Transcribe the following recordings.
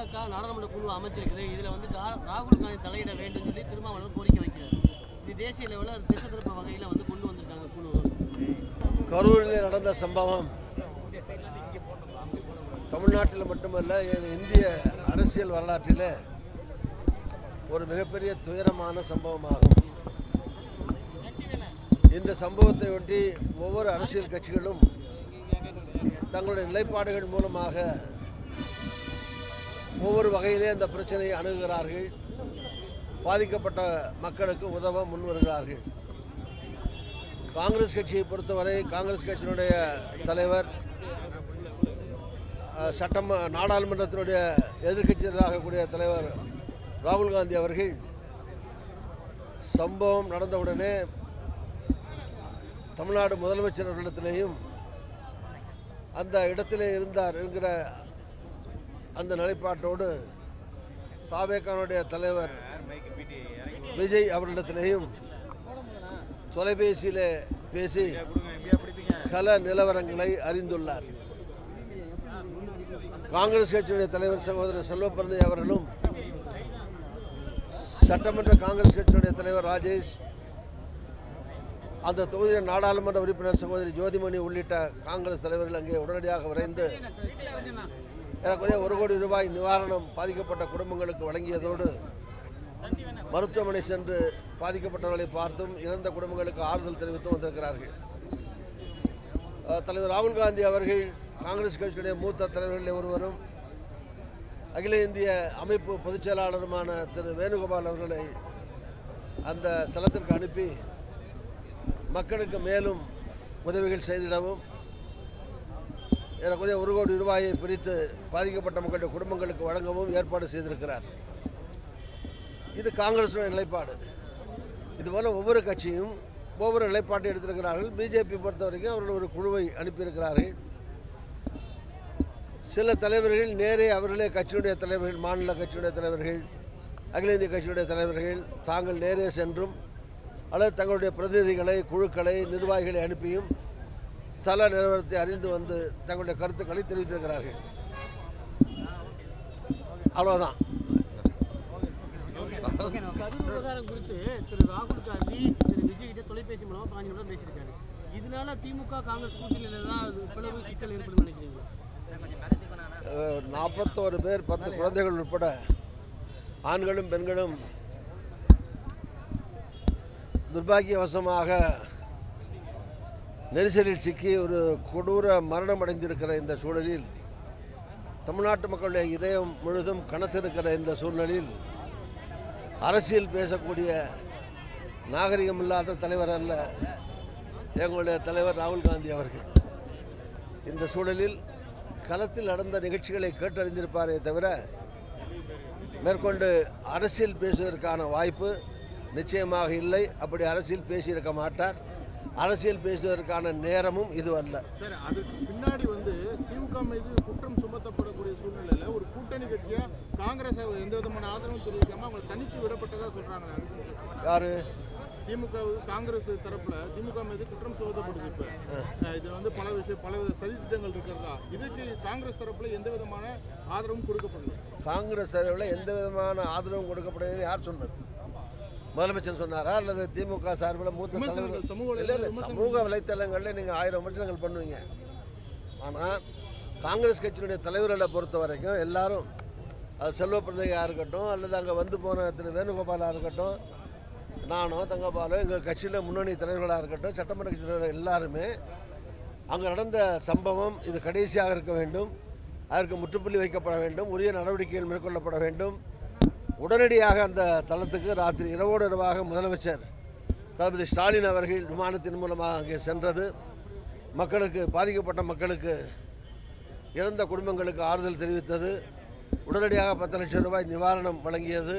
பாஜக நாடாளுமன்ற குழு அமைச்சிருக்குது இதில் வந்து ராகுல் காந்தி தலையிட வேண்டும் சொல்லி திருமாவளவன் கோரிக்கை வைக்கிறார். இது தேசிய லெவலில் அது திசை திருப்ப வகையில் வந்து கொண்டு வந்திருக்காங்க குழு. கரூரில் நடந்த சம்பவம் தமிழ்நாட்டில் மட்டுமல்ல இந்திய அரசியல் வரலாற்றில் ஒரு மிகப்பெரிய துயரமான சம்பவமாகும். இந்த சம்பவத்தை ஒட்டி ஒவ்வொரு அரசியல் கட்சிகளும் தங்களுடைய நிலைப்பாடுகள் மூலமாக ஒவ்வொரு வகையிலே அந்த பிரச்சனையை அணுகுகிறார்கள். பாதிக்கப்பட்ட மக்களுக்கு உதவ முன்வருகிறார்கள் காங்கிரஸ் கட்சியை பொறுத்தவரை காங்கிரஸ் கட்சியினுடைய தலைவர் சட்டம் சட்டம நாடாளுமன்றத்தினுடைய எதிர்க்கட்சியாக கூடிய தலைவர் ராகுல் காந்தி அவர்கள் சம்பவம் நடந்தவுடனே தமிழ்நாடு முதலமைச்சர் அவர்களிடத்திலேயும் அந்த இடத்திலே இருந்தார் என்கிற அந்த நிலைப்பாட்டோடு பாவேக்கானுடைய தலைவர் விஜய் அவர்களிடத்திலேயும் தொலைபேசியில் பேசி கல நிலவரங்களை அறிந்துள்ளார். காங்கிரஸ் கட்சியுடைய தலைவர் சகோதரர் செல்வப்பிரந்தை அவர்களும் சட்டமன்ற காங்கிரஸ் கட்சியுடைய தலைவர் ராஜேஷ் அந்த தொகுதியின் நாடாளுமன்ற உறுப்பினர் சகோதரி ஜோதிமணி உள்ளிட்ட காங்கிரஸ் தலைவர்கள் அங்கே உடனடியாக விரைந்து ஏறக்குறைய ஒரு கோடி ரூபாய் நிவாரணம் பாதிக்கப்பட்ட குடும்பங்களுக்கு வழங்கியதோடு மருத்துவமனை சென்று பாதிக்கப்பட்டவர்களை பார்த்தும் இறந்த குடும்பங்களுக்கு ஆறுதல் தெரிவித்தும் வந்திருக்கிறார்கள். தலைவர் ராகுல் காந்தி அவர்கள் காங்கிரஸ் கட்சியுடைய மூத்த தலைவர்களில் ஒருவரும் அகில இந்திய அமைப்பு பொதுச் செயலாளருமான திரு வேணுகோபால் அவர்களை அந்த ஸ்தலத்திற்கு அனுப்பி மக்களுக்கு மேலும் உதவிகள் செய்திடவும் ஏறக்குறைய ஒரு கோடி ரூபாயை பிரித்து பாதிக்கப்பட்ட மக்களுடைய குடும்பங்களுக்கு வழங்கவும் ஏற்பாடு செய்திருக்கிறார். இது காங்கிரஸுடைய நிலைப்பாடு. இதுபோல் ஒவ்வொரு கட்சியும் ஒவ்வொரு நிலைப்பாட்டை எடுத்திருக்கிறார்கள். பிஜேபி பொறுத்த வரைக்கும் அவர்கள் ஒரு குழுவை அனுப்பியிருக்கிறார்கள். சில தலைவர்கள் நேரே அவர்களே கட்சியுடைய தலைவர்கள் மாநில கட்சியுடைய தலைவர்கள் அகில இந்திய கட்சியுடைய தலைவர்கள் தாங்கள் நேரே சென்றும் அல்லது தங்களுடைய பிரதிநிதிகளை குழுக்களை நிர்வாகிகளை அனுப்பியும் ஸ்தல நிலவரத்தை அறிந்து வந்து தங்களுடைய கருத்துக்களை தெரிவித்திருக்கிறார்கள். அவ்வளோதான் விவகாரம் குறித்து திரு ராகுல் காந்தி திரு விஜய் கிட்ட தொலைபேசி மூலமா பாஞ்சு நிமிடம் பேசியிருக்காரு இதனால திமுக காங்கிரஸ் கூட்டணியில் ஏதாவது பிளவு சிக்கல் ஏற்படும் நினைக்கிறீங்களா நாற்பத்தோரு பேர் பத்து குழந்தைகள் உட்பட ஆண்களும் பெண்களும் துர்பாகியவசமாக நெரிசலில் சிக்கி ஒரு கொடூர மரணம் அடைந்திருக்கிற இந்த சூழலில் தமிழ்நாட்டு மக்களுடைய இதயம் முழுதும் கனத்திருக்கிற இந்த சூழ்நிலையில் அரசியல் பேசக்கூடிய நாகரிகம் இல்லாத தலைவர் அல்ல எங்களுடைய தலைவர் ராகுல் காந்தி அவர்கள். இந்த சூழலில் களத்தில் நடந்த நிகழ்ச்சிகளை கேட்டறிந்திருப்பாரே தவிர மேற்கொண்டு அரசியல் பேசுவதற்கான வாய்ப்பு நிச்சயமாக இல்லை. அப்படி அரசியல் பேசியிருக்க மாட்டார். அரசியல் பேசுவதற்கான நேரமும் இது அல்ல. சார் அதுக்கு பின்னாடி வந்து திமுக மீது குற்றம் சுமத்தப்படக்கூடிய சூழ்நிலையில ஒரு கூட்டணி கட்சியா காங்கிரஸ் எந்த விதமான ஆதரவும் தெரிவிக்காம அவங்க தனித்து விடப்பட்டதா சொல்றாங்க அதுக்கு யாரு? திமுக காங்கிரஸ் தரப்புல திமுக மீது குற்றம் சுமத்தப்படுது இப்ப. இது வந்து பல விஷயம் பல சதித்திட்டங்கள் இருக்கிறதா? இதுக்கு காங்கிரஸ் தரப்புல எந்த விதமான ஆதரவும் கொடுக்கப்படல. காங்கிரஸ் சார்பில் எந்த விதமான ஆதரவும் கொடுக்கப்படவில்லை யார் சொன்னது? முதலமைச்சர் சொன்னாரா? அல்லது திமுக சார்பில் மூத்த சமூக வலைத்தளங்களில் நீங்கள் ஆயிரம் விமர்சனங்கள் பண்ணுவீங்க. ஆனால் காங்கிரஸ் கட்சியினுடைய தலைவர்களை பொறுத்த வரைக்கும் எல்லாரும் அது செல்வ பிரதையாக இருக்கட்டும் அல்லது அங்கே வந்து போன திரு வேணுகோபாலாக இருக்கட்டும் நானோ தங்கபாலோ எங்கள் கட்சியில் முன்னணி தலைவர்களாக இருக்கட்டும் சட்டமன்ற கட்சி எல்லாருமே அங்கே நடந்த சம்பவம் இது கடைசியாக இருக்க வேண்டும். அதற்கு முற்றுப்புள்ளி வைக்கப்பட வேண்டும். உரிய நடவடிக்கைகள் மேற்கொள்ளப்பட வேண்டும். உடனடியாக அந்த தளத்துக்கு ராத்திரி இரவோடு இரவாக முதலமைச்சர் தளபதி ஸ்டாலின் அவர்கள் விமானத்தின் மூலமாக அங்கே சென்றது. மக்களுக்கு பாதிக்கப்பட்ட மக்களுக்கு இறந்த குடும்பங்களுக்கு ஆறுதல் தெரிவித்தது. உடனடியாக பத்து லட்சம் ரூபாய் நிவாரணம் வழங்கியது.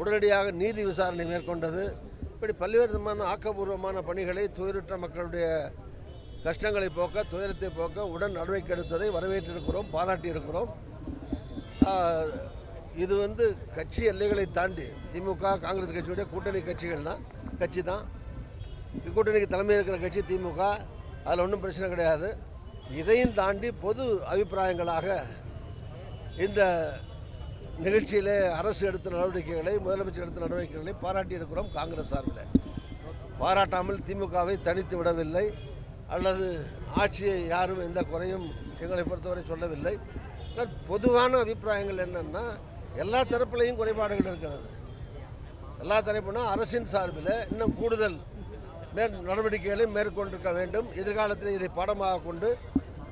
உடனடியாக நீதி விசாரணை மேற்கொண்டது. இப்படி பல்வேறு விதமான ஆக்கப்பூர்வமான பணிகளை துயருற்ற மக்களுடைய கஷ்டங்களை போக்க துயரத்தை போக்க உடன் நடவடிக்கை எடுத்ததை வரவேற்றிருக்கிறோம் பாராட்டியிருக்கிறோம். இது வந்து கட்சி எல்லைகளை தாண்டி திமுக காங்கிரஸ் கட்சியுடைய கூட்டணி கட்சிகள் தான். கட்சி தான். கூட்டணிக்கு தலைமை இருக்கிற கட்சி திமுக. அதில் ஒன்றும் பிரச்சனை கிடையாது. இதையும் தாண்டி பொது அபிப்பிராயங்களாக இந்த நிகழ்ச்சியில் அரசு எடுத்த நடவடிக்கைகளை முதலமைச்சர் எடுத்த நடவடிக்கைகளை பாராட்டி இருக்கிறோம் காங்கிரஸ் சார்பில். பாராட்டாமல் திமுகவை தனித்து விடவில்லை. அல்லது ஆட்சியை யாரும் எந்த குறையும் எங்களை பொறுத்தவரை சொல்லவில்லை. பொதுவான அபிப்பிராயங்கள் என்னென்னா எல்லா தரப்புலையும் குறைபாடுகள் இருக்கிறது. எல்லா தரப்புனா அரசின் சார்பில் இன்னும் கூடுதல் மேல் நடவடிக்கைகளை மேற்கொண்டிருக்க வேண்டும். எதிர்காலத்தில் இதை பாடமாக கொண்டு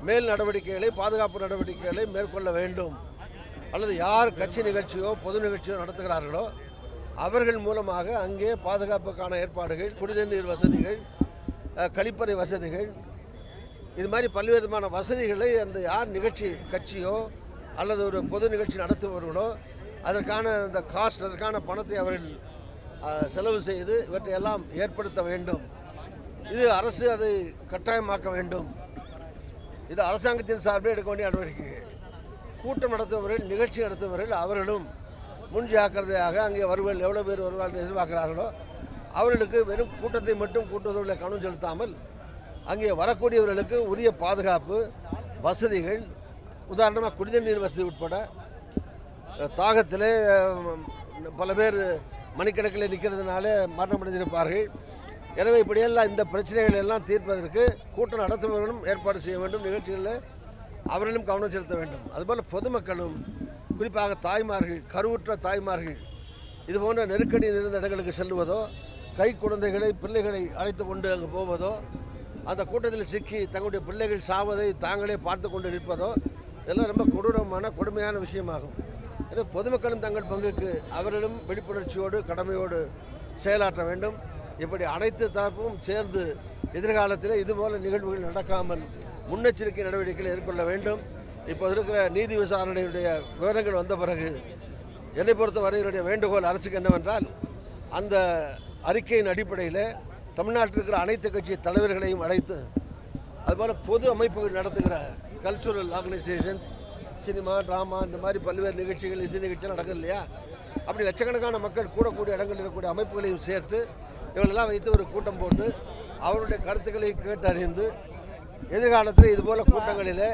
மேல் நடவடிக்கைகளை பாதுகாப்பு நடவடிக்கைகளை மேற்கொள்ள வேண்டும். அல்லது யார் கட்சி நிகழ்ச்சியோ பொது நிகழ்ச்சியோ நடத்துகிறார்களோ அவர்கள் மூலமாக அங்கே பாதுகாப்புக்கான ஏற்பாடுகள் குடிநீர் வசதிகள் கழிப்பறை வசதிகள் இது மாதிரி பல்வேறு விதமான வசதிகளை அந்த யார் நிகழ்ச்சி கட்சியோ அல்லது ஒரு பொது நிகழ்ச்சி நடத்துபவர்களோ அதற்கான இந்த காஸ்ட் அதற்கான பணத்தை அவர்கள் செலவு செய்து இவற்றையெல்லாம் ஏற்படுத்த வேண்டும். இது அரசு அதை கட்டாயமாக்க வேண்டும். இது அரசாங்கத்தின் சார்பில் எடுக்க வேண்டிய நடவடிக்கைகள் கூட்டம் நடத்துபவர்கள் நிகழ்ச்சி நடத்துபவர்கள் அவர்களும் முன் ஜாக்கிரதையாக அங்கே வருவர்கள். எவ்வளோ பேர் வருவார்கள் எதிர்பார்க்கிறார்களோ அவர்களுக்கு வெறும் கூட்டத்தை மட்டும் கூட்டுவதில் கவனம் செலுத்தாமல் அங்கே வரக்கூடியவர்களுக்கு உரிய பாதுகாப்பு வசதிகள் உதாரணமாக குடிநீர் வசதி உட்பட தாகத்தில் பல பேர் மணிக்கணக்கில் நிற்கிறதுனால மரணமடைந்திருப்பார்கள். எனவே இப்படியெல்லாம் இந்த பிரச்சனைகள் எல்லாம் தீர்ப்பதற்கு கூட்டம் நடத்துபவர்களும் ஏற்பாடு செய்ய வேண்டும் நிகழ்ச்சிகளில் அவர்களும் கவனம் செலுத்த வேண்டும். அதுபோல் பொதுமக்களும் குறிப்பாக தாய்மார்கள் கருவுற்ற தாய்மார்கள் இது போன்ற நெருக்கடி நிறைந்த இடங்களுக்கு செல்வதோ கை குழந்தைகளை பிள்ளைகளை அழைத்து கொண்டு அங்கு போவதோ அந்த கூட்டத்தில் சிக்கி தங்களுடைய பிள்ளைகள் சாவதை தாங்களே பார்த்து கொண்டு நிற்பதோ இதெல்லாம் ரொம்ப கொடூரமான கொடுமையான விஷயமாகும். எனவே பொதுமக்களும் தங்கள் பங்குக்கு அவர்களும் விழிப்புணர்ச்சியோடு கடமையோடு செயலாற்ற வேண்டும். இப்படி அனைத்து தரப்பும் சேர்ந்து எதிர்காலத்தில் இதுபோல நிகழ்வுகள் நடக்காமல் முன்னெச்சரிக்கை நடவடிக்கைகளை எதிர்கொள்ள வேண்டும். இப்போ இருக்கிற நீதி விசாரணையுடைய விவரங்கள் வந்த பிறகு என்னை பொறுத்தவரை என்னுடைய வேண்டுகோள் அரசுக்கு என்னவென்றால் அந்த அறிக்கையின் அடிப்படையில் தமிழ்நாட்டில் இருக்கிற அனைத்து கட்சி தலைவர்களையும் அழைத்து அதுபோல் பொது அமைப்புகள் நடத்துகிற கல்ச்சுரல் ஆர்கனைசேஷன்ஸ் சினிமா ட்ராமா இந்த மாதிரி பல்வேறு நிகழ்ச்சிகள் இசை நிகழ்ச்சிகள் நடக்குது இல்லையா? அப்படி லட்சக்கணக்கான மக்கள் கூடக்கூடிய இடங்களில் இருக்கக்கூடிய அமைப்புகளையும் சேர்த்து இவங்களெல்லாம் வைத்து ஒரு கூட்டம் போட்டு அவருடைய கருத்துக்களை கேட்டறிந்து எதிர்காலத்தில் இதுபோல் கூட்டங்களில்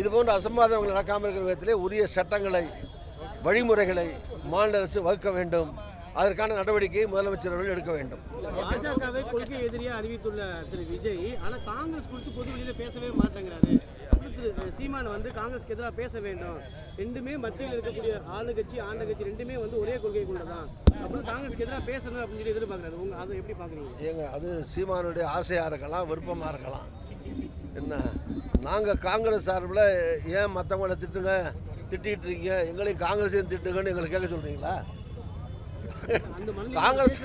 இதுபோன்ற அசம்பாதங்கள் நடக்காமல் இருக்கிற விதத்திலே உரிய சட்டங்களை வழிமுறைகளை மாநில அரசு வகுக்க வேண்டும். அதற்கான நடவடிக்கையை முதலமைச்சர் அவர்கள் எடுக்க வேண்டும். பாஜகவை கொள்கை எதிரியாக அறிவித்துள்ள திரு விஜய் ஆனால் காங்கிரஸ் குறித்து பொது பேசவே மாட்டேங்கிறாரு. திரு சீமான் வந்து காங்கிரஸ்க்கு எதிராக பேச வேண்டும். ரெண்டுமே மத்தியில் இருக்கக்கூடிய ஆளுங்கட்சி ஆண்ட கட்சி ரெண்டுமே வந்து ஒரே கொள்கை கொண்டதான். அப்படின்னு காங்கிரஸ்க்கு எதிராக பேசணும் அப்படின்னு சொல்லி எதிர்பார்க்கறாரு. உங்க அதை எப்படி பாக்குறீங்க? ஏங்க அது சீமானுடைய ஆசையாக இருக்கலாம் விருப்பமாக இருக்கலாம். என்ன? நாங்கள் காங்கிரஸ் சார்பில் ஏன் மற்றவங்கள திட்டுங்க திட்டிகிட்டு இருக்கீங்க? எங்களையும் காங்கிரஸையும் திட்டுங்கன்னு எங்களை கேட்க சொல்கிறீங்களா காங்கிரஸ்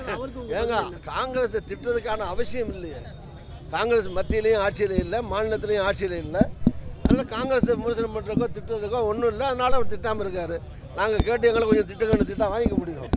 ஏங்க? காங்கிரஸை திட்டுறதுக்கான அவசியம் இல்லையே. காங்கிரஸ் மத்தியிலையும் ஆட்சியில் இல்லை மாநிலத்திலையும் ஆட்சியில் இல்லை. அதனால் காங்கிரஸ் விமர்சனம் பண்ணுறதுக்கோ திட்டுறதுக்கோ ஒன்றும் இல்லை. அதனால அவர் திட்டாமல் இருக்கார். நாங்கள் கேட்டு எங்களை கொஞ்சம் திட்டுங்கன்னு திட்டா வாங்கிக்க முடியும்.